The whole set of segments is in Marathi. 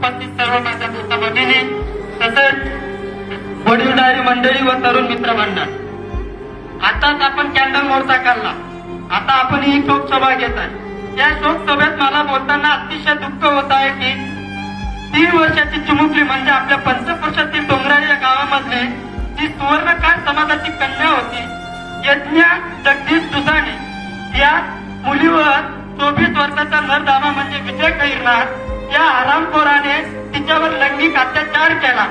उपस्थित सर्व माझ्या दोस्त भगिनी तसेच वडीलधारी मंडळी व तरुण मित्र मंडळ आताच आपण कॅन्डल मोर्चा काढला. आता आपण ही शोकसभा घेत आहे. या शोकसभेत मला बोलताना अतिशय दुःख होत आहे की तीन वर्षाची चिमुकली म्हणजे आपल्या पंचपुरुषातील डोंगराळ या गावामधली जी सुवर्णकार समाजाची कन्या होती यज्ञा जगदीश दुसाणे या मुलीवर चोवीस वर्षाचा नरदामा म्हणजे विजय कैरनार या हरामखोराने तिच्यावर लैंगिक अत्याचार केला.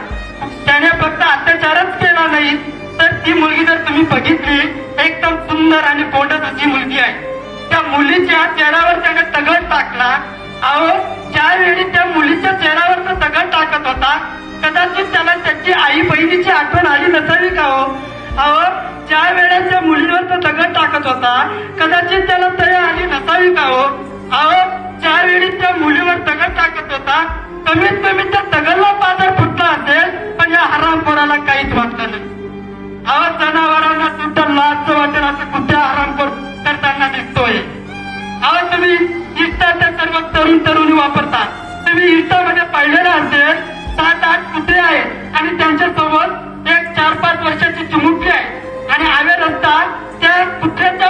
त्याने फक्त अत्याचारच केला नाही तर ती मुलगी जर तुम्ही बघितली एकदम सुंदर आणि गोंडस अशी मुलगी आहे. त्या मुलीच्या चेहऱ्यावर त्याने तगड टाकला. अहो ज्यावेळी त्या मुलीच्या चेहऱ्यावर तो तगड टाकत होता कदाचित त्याला त्याची आई बहिणीची आठवण आली नसावी का हो? अहो ज्या वेळेस त्या मुलीवर तो दगड टाकत होता कदाचित त्याला तया आली नसावी का हो? अहो चार वेळीच्या मुलीवर दगड टाकत होता. कमीत कमी त्या दगडला पादर फुटला असेल पण या हरामखोराला काहीच वाटलं नाही. अहो जनावरांना सुद्धा लाज वाटेल असं कुठल्या हरामखोर करताना दिसतोय. अहो तुम्ही इन्स्टाच्या सर्व तरुण तरुणी वापरता. तुम्ही इष्टामध्ये पाहिलेलं असेल सात आठ कुत्रे आहेत आणि त्यांच्यासोबत एक चार पाच वर्षाची चिमुकली आहे. आणि आवे रस्ता त्या कुत्र्याच्या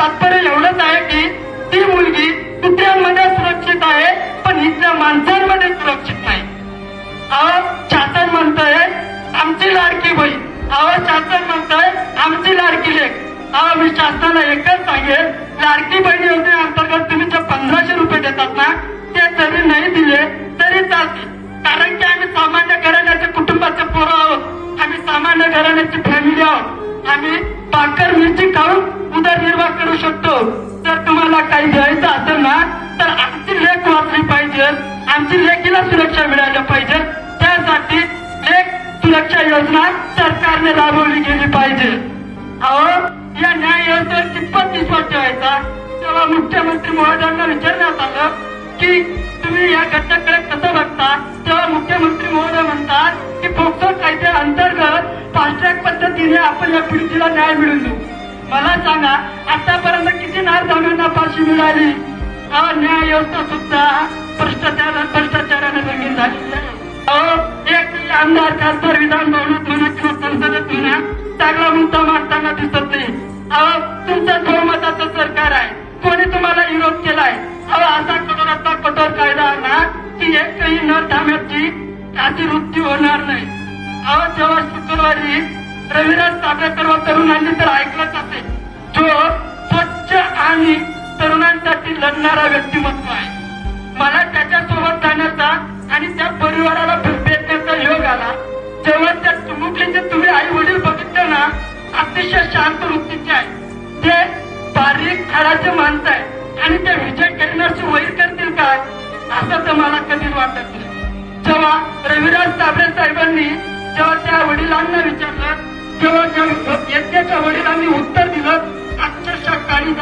तात्पर्य एवढंच आहे की ती मुलगी दुसऱ्यांमध्ये सुरक्षित आहे पण इथल्या माणसांमध्ये सुरक्षित नाही. अहो शासन म्हणतंय आमची लाडकी बहीण. अहो शासन म्हणतंय आमची लाडकी लेख. अहो मी शासनाला एकच सांगेल लाडकी बहीण भाकर मिरची खाऊन उदरनिर्वाह करू शकतो. जर तुम्हाला काही द्यायचं असेल ना तर आमची लेख वाचली पाहिजे. आमची लेखीला सुरक्षा मिळायला पाहिजे. त्यासाठी लेख सुरक्षा योजना सरकारने राबवली गेली पाहिजे. अहो या न्याय योजनेवर कितपत विश्वास ठेवायचा? तेव्हा मुख्यमंत्री महोदयांना विचारण्यात आलं की तुम्ही या घटनाकडे कसं बघता? तेव्हा मुख्यमंत्री महोदय म्हणतात की पोक्सो कायद्या अंतर्गत फास्ट ट्रॅक पद्धतीने आपण या पीडितीला न्याय मिळून देऊ. मला सांगा आतापर्यंत किती नारदाम्यांना फाशी मिळाली? न्याय व्यवस्था सुद्धा भ्रष्टाचार भ्रष्टाचाराने रंगीन झालेली आहे. एक आमदार खासदार विधान भवनात म्हणा किंवा संसदेत म्हणा चांगला मुद्दा मांडताना दिसत नाही. अहो तुमचं बहुमताचं सरकार आहे. कोणी तुम्हाला विरोध केलाय? अहो असा कठोरातला आता अशी मृत्यू होणार नाही. अहो जेव्हा शुक्रवारी रविराज साबळेकर व तरुणांनी तर ऐकलंच असेल जो स्वच्छ आणि तरुणांसाठी लढणारा व्यक्तिमत्व आहे. मला त्याच्यासोबत जाण्याचा आणि त्या परिवाराला भेटण्याचा योग आला. जेव्हा त्या चिमुकलीचे तुम्ही आई वडील बघितले ना अतिशय शांत वृत्तीचे आहे. ते बारीक हाडाचे माणसं आहे आणि ते विजय करण्याची वैर करतील काय असं तर मला कधीच वाटत नाही. तेव्हा रविराज साबरे साहेबांनी जेव्हा त्या वडिलांना विचारलं जेव्हा यज्ञाच्या वडिलांनी उत्तर दिलं अक्षरशः काळी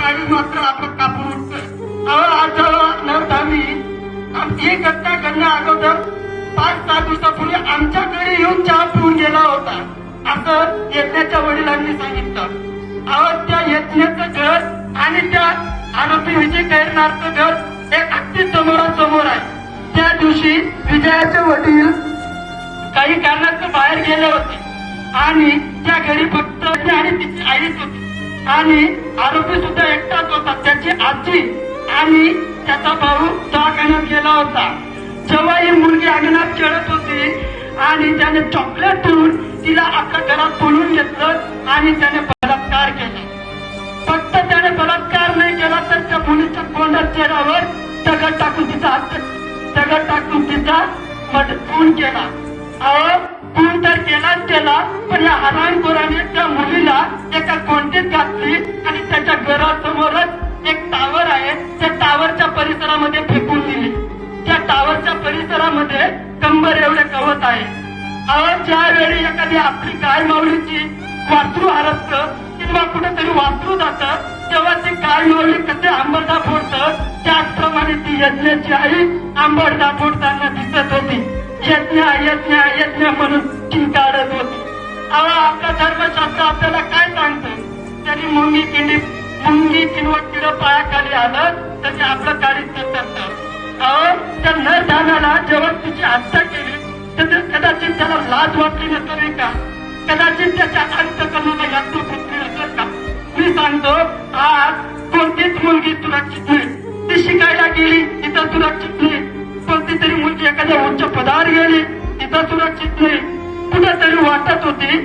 काळी मात्र आपलं कापून उठतं अहो आज जेव्हा नवधामी ही घटना घडण्या अगोदर पाच सात दिवसापूर्वी आमच्या घरी येऊन चहा पिऊन गेला होता असं यज्ञाच्या वडिलांनी सांगितलं. अहो त्या यज्ञाचं घर आणि त्या आरोपी विजय कैरनारचं घर हे अगदी समोरासमोर आहे. त्या दिवशी विजयाचे वडील काही कारणास्तव बाहेर गेले होते. आणि त्या घरी फक्त आणि तिची आईच होती. आणि आरोपी सुद्धा एकटाच होता. त्याची आजी आणि त्याचा भाऊ दवाखान्यात गेला होता. जेव्हा ही मुलगी अंगणात खेळत होती आणि त्याने चॉकलेट ठेवून तिला आपल्या घरात बोलून घेतलं आणि त्याने बलात्कार केला. फक्त त्याने बलात्कार नाही केला तर त्या मुलीच्या कोंडा चेहऱ्यावर दगड टाकून तिचा हात दगड टाकून तिचा मड खून केला. अहो खून तर केलाच केला पण या हरामखोराने त्या मुलीला एका कोणतीच घातली आणि त्याच्या घरासमोरच एक टावर आहे त्या टावरच्या परिसरामध्ये फेकून दिली. त्या टावरच्या परिसरामध्ये कंबर एवढे कवत आहे. अहो ज्यावेळी एखादी आपली गाय माऊलीची वासरू हरपत किंवा कुठे वापरू जातात तेव्हा ती काळ नवली कसे आंबरदा फोडत त्याचप्रमाणे ती यज्ञाची आई आंबरदा फोडताना दिसत होती. यज्ञ यज्ञ यज्ञ म्हणून चिंताडत होती. अवा आपला धर्मशास्त्र आपल्याला काय सांगतं त्यांनी मुंगी किंडी मुंगी किंवा किड पायाखाली आलं त्यांनी आपलं कार्य करतात अहो त्या नर धानाला जेव्हा तिची हत्या केली तर कदाचित त्याला लाज वाटली नसेल का? कदाचित त्याच्या अंत करण्याला यात्रा मी सांगतो आज कोणतीच मुलगी सुरक्षित नाही. ती शिकायला गेली तिथं सुरक्षित नाही. कोणती तरी मुलगी एखाद्या उच्च पदावर गेली तिथं सुरक्षित नाही. कुठेतरी वाटत होती